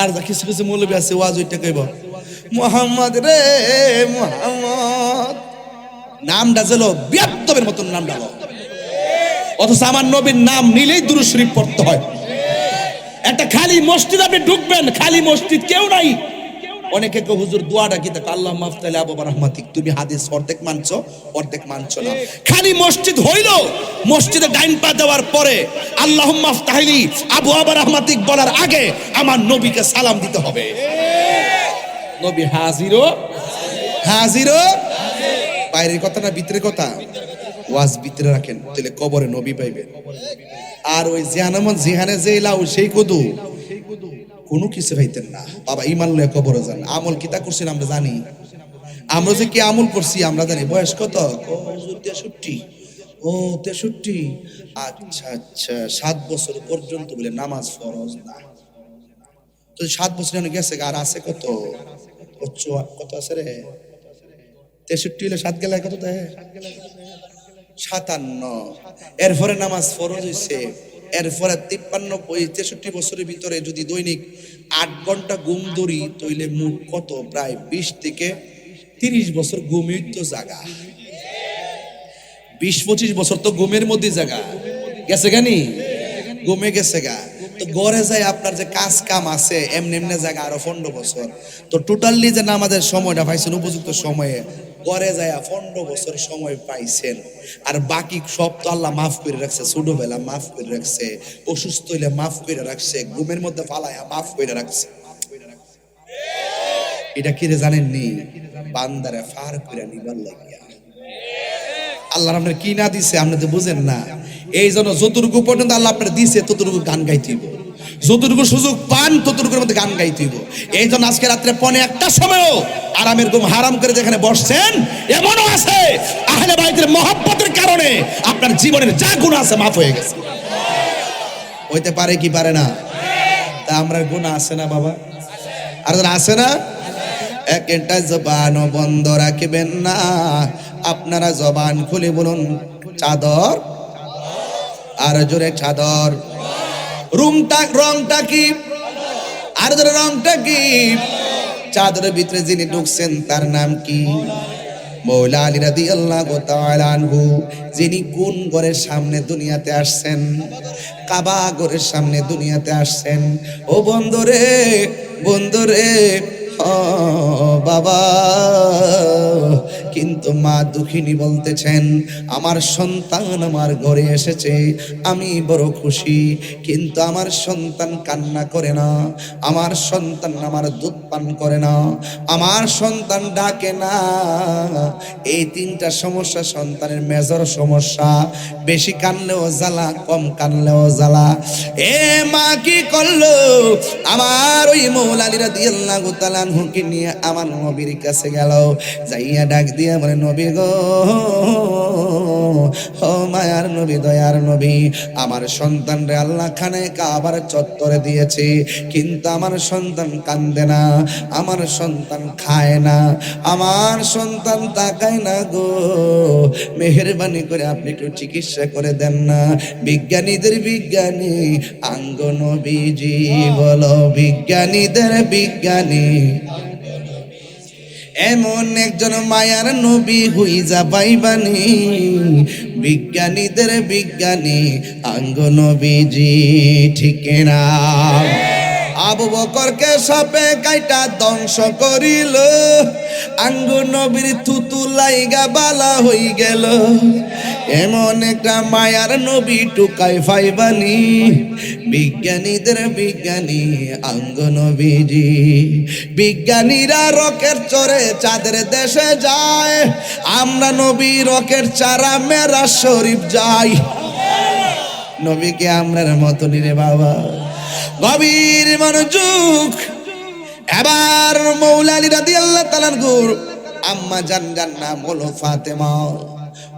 আর কিছু কিছু মৌলবী আছে, ওয়াজ ওইটা কইব। মোহাম্মদ রে, মোহাম্মদ। নাম ছিল বিয়াত্তবের মতন নাম ডালো অথচ আমার নবীর নাম নিলেই দুরু শরীফ পড়তে হয়। একটা খালি মসজিদ আপনি ঢুকবেন, খালি মসজিদ কেউ নাই। অনেকে কেউ হুজুর, দোয়াটা কি? দেখো, আল্লাহ মাফতালি আবু রহমাতিক, তুমি হাদিস অর্ধেক মানছো অর্ধেক মানছো না। খালি মসজিদ হইল, মসজিদে ডাইন পা দেওয়ার পরে আল্লাহ মাফতাহিলি আবু আবার রহমাতিক বলার আগে আমার নবীকে সালাম দিতে হবে। নবী হাজিরো হাজিরো বাইরের কথা না ভিতরের কথা? ওয়াজ ভিতরে রাখেন, তাহলে কবরে নবী পাইবেন। আর ওই জিহানামন জিহানে যে লাউ, সেই কদু। কোনো কিছু পাইতেন না। বাবা, ইমান লয়ে কবরে যান। আমল কিতা করছেন আমরা জানি। আমরা যে কি আমল করছি, আমরা জানি। বয়স কত? তেষট্টি। ও, তেষট্টি। আচ্ছা আচ্ছা সাত বছর পর্যন্ত বলে নামাজ ফরজ না। তো সাত বছর এনে গেছে আর আছে কত? কত আছে রে? তেষট্টি হলে সাত গেলে কত দেয় সাতান্ন। এরপরে নামাজ ফরজ হয়েছে এরপরে তিপ্পান্ন তেষট্টি বছরের ভিতরে যদি দৈনিক আট ঘণ্টা ঘুম ধরি তইলে মুখ কত? প্রায় বিশ থেকে তিরিশ বছর ঘুমিয়ে তো জাগা। বিশ পঁচিশ বছর তো ঘুমের মধ্যে জাগা। গেছে গানি ঘুমে গেছে গা। তো গড়ে যায় আপনার যে কাজ কাম আছে, এমনি এমনি জায়গা আরও পনেরো বছর। তো টোটালি যে না আমাদের সময়টা পাইছেন, উপযুক্ত সময়ে গড়ে যায় পনেরো বছর সময় পাইছেন। আর বাকি সব তো আল্লাহ মাফ করে রাখছে, ছোটবেলা মাফ করে রাখছে, অসুস্থ হইলে মাফ করে রাখছে, ঘুমের মধ্যে ফালায়া মাফ করে রাখছে। এটা কি রে জানেননি? বান্দারে ফার করে নিবার লাগিয়া। আল্লাহ আপনার কি না দিছে, আপনি তো বুঝেন না। এই জন্য যতটুকু পর্যন্ত আল্লাহ আপনার দিছে, ততটুকু গান গাইতেইব যতটুকু সুযোগ পান, ততটুকুর মধ্যে গান গাইতেইব এই জন্য আজকে রাত্রে পনে একটা সময়ও আরামের ঘুম হারাম করে যেখানে বসছেন, এমনও আছে, আহলে বাইতের মহাব্বতের কারণে আপনার জীবনের যা গুণ আছে মাফ হয়ে গেছে। হইতে পারে কি পারে না? তা আমরা গুণ আছে না বাবা? আর আছে না? একটা জবান বন্ধ রাখবেন না। আপনারা জবান খুলে বলুন, চাদর? আর জোরে চাদর। রুমটা, রংটা কি? আর জোরে রংটা কি? চাদরের ভিতরে যিনি ঢুকছেন, তার নাম কি? মৌলা আলী রাদি আল্লাহ আনহু, যিনি কোন ঘরের সামনে দুনিয়াতে আসছেন? কাবা ঘরের সামনে দুনিয়াতে আসছেন? ও বন্ধরে, ও বাবা। মা দুঃখিনী বলতেছেন, আমার সন্তান আমার ঘরে এসেছে, আমি বড় খুশি, কিন্তু আমার সন্তান কান্না করে না, আমার সন্তান আমার দুধ পান করে না, আমার সন্তান ডাকে না। এই তিনটা সমস্যা সন্তানের মেজর সমস্যা। বেশি কানলেও জ্বালা, কম কানলেও জ্বালা। এ মা কি করল? আমার ওই মৌলালিরা দিয়ে হুকি নিয়ে আমার নবীর কাছে গেল, যাইয়া ডাক দিয়ে বলে নবী গো। ও মায়ার নবী, দয়ার নবী, আমার সন্তান রে আল্লাহ খানে কাবার চত্বরে দিয়েছে, কিন্তু আমার সন্তান কান্দে না, আমার সন্তান খায় না, আমার সন্তান তাকায় না গো। মেহরবানি করে আপনি একটু চিকিৎসা করে দেন না, বিজ্ঞানীদের বিজ্ঞানী, আঙ্গ নবীজি বলো, বিজ্ঞানীদের বিজ্ঞানী। এমন একজন মায়ার নবী হই যা পাইবানি বিজ্ঞানীদের বিজ্ঞানী আঙ্গ নবীজি ঠিক না আবু বকরকে সাপে কাইটা ধ্বংস করিল। আঙ্গ নবীর থুতু লাইগা বালা হই গেল। এমন একটা মায়ার নবী টুকাই ফাইবানি। বিজ্ঞানীদের বিজ্ঞানী আঙ্গ নবীজি। বিজ্ঞানীরা রকেট চড়ে চাঁদের দেশে যায়। আমরা নবী রকেট চারা মেরা শরীফ যাই। নবীকে আমরার মতো রে বাবা। গভীর মনোযোগ। এবার মৌলালি রাদি আল্লাহ তালান গুর আম্মা জান জান নাম হলো ফাতেমা।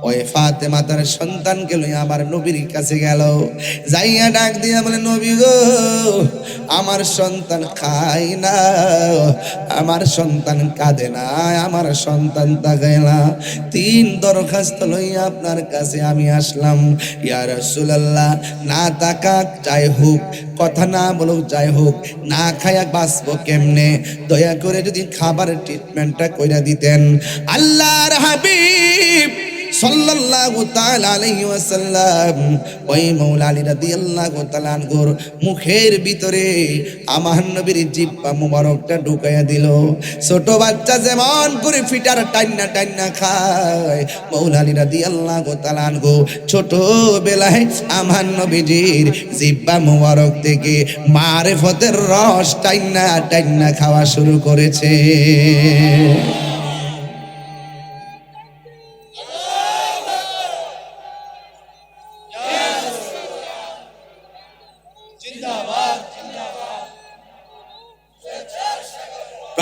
ওই ফাতেমা তার সন্তানকে লই আবার নবীর কাছে গেল। যাইয়া ডাক দিয়া বলে, নবী গো, আমার সন্তান খায় না, আমার সন্তান কাঁদে না, আমার সন্তান তাকায় না। তিন দরখাস্ত লইয়া আপনার কাছে আমি আসলাম। ইয়া রাসূলুল্লাহ, না তাকাক, যাই হোক, কথা না বলুক, যাই হোক, না খায়া বাঁচবো কেমনে? দয়া করে যদি খাবারের ট্রিটমেন্টটা কইরা দিতেন। আল্লাহর হাবিব সাল্লাল্লাহু তাআলা আলাইহি ওয়াসাল্লাম, ওই মাওলা আলী রাদিয়াল্লাহু তাআলা আনহুর মুখের ভিতরে আমার নবীর জিহ্বা মুবারকটা ঢুকাইয়া দিল। ছোট বাচ্চা যেমন করে ফিটার টান্না টান্না খায় মাওলা আলী রাদিয়াল্লাহু তাআলা আনহু ছোট বেলায় আমার নবীজির জিহ্বা মুবারক থেকে মারেফতের রস টান্না টান্না খাওয়া শুরু করেছে।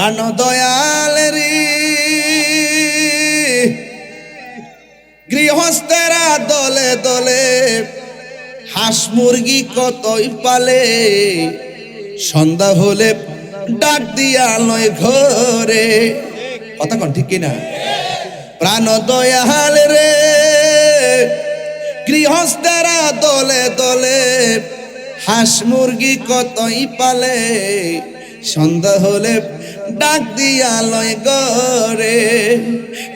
প্রাণ দয়াল রে। গৃহস্থেরা দলে দলে হাঁস মুরগি কতই পালে? সন্ধ্যা হলে ডাক দিয়া লয় ঘরে। কথা কন ঠিক কিনা? প্রাণ দয়াল রে। গৃহস্থেরা দলে দলে হাঁস মুরগি কতই পালে? সন্ধ্যা হলে ডাক দিয়া লয় গরে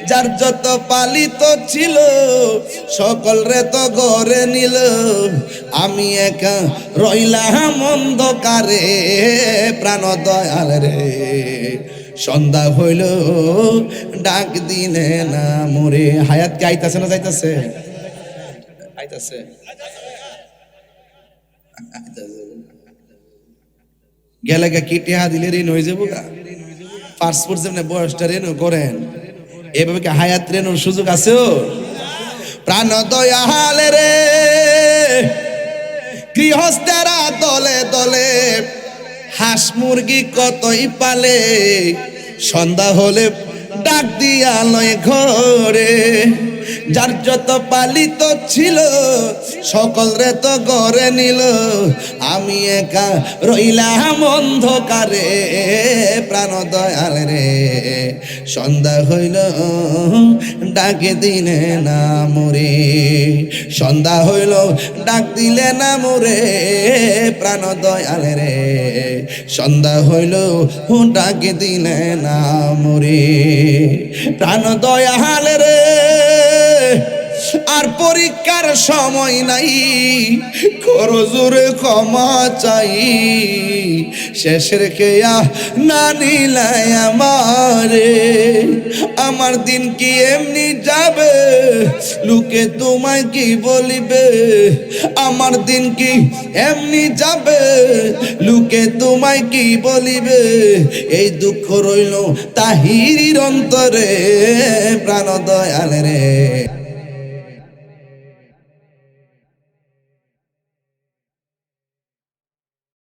যার যত পালিত ছিল, সকল রে তো গড়ে নিল। আমি একা রইলাম অন্ধকারে, প্রাণ দয়াল রে। সন্ধ্যা হইল, ডাক দিলে না মোরে। হায়াত কে আইতাছে না যাইতাছে? আইতাছে। গেলে গা কি টেহা দিলে ঋণ হয়ে যাব গা। পাসপোর্ট যেমন বয়সটা রেনু করেন। এভাবে কি হায়াত রেনুর সুযোগ আছে? প্রাণ দয়ালে রে, গৃহস্থেরা দলে দলে হাঁস মুরগি কতই পালে, সন্ধ্যা হলে ডাক দিয়া নয় ঘরে। যার যত পালিত ছিল, সকল রে তো গড়ে নিল। আমি একা রইলাম অন্ধকারে প্রাণ দয়াল রে। সন্ধ্যা হইল, ডাকে দিলে না মোরে। সন্ধ্যা হইল, ডাক দিলে না মোরে প্রাণ দয়াল রে। সন্ধ্যা হইল, ডাকে দিলে না মোরে। প্রাণ দয়াল রে। আর পরীক্ষার সময় নাই। করো জোরে ক্ষমা চাই। শেষের কেয়া না নিলাই আমারে। আমার দিন কি এমনি যাবে? লোকে তোমায় কি বলিবে? আমার দিন কি এমনি যাবে? লোকে তোমায় কি বলিবে? এই দুঃখ রইল তাহির অন্তরে প্রাণ দয়াল রে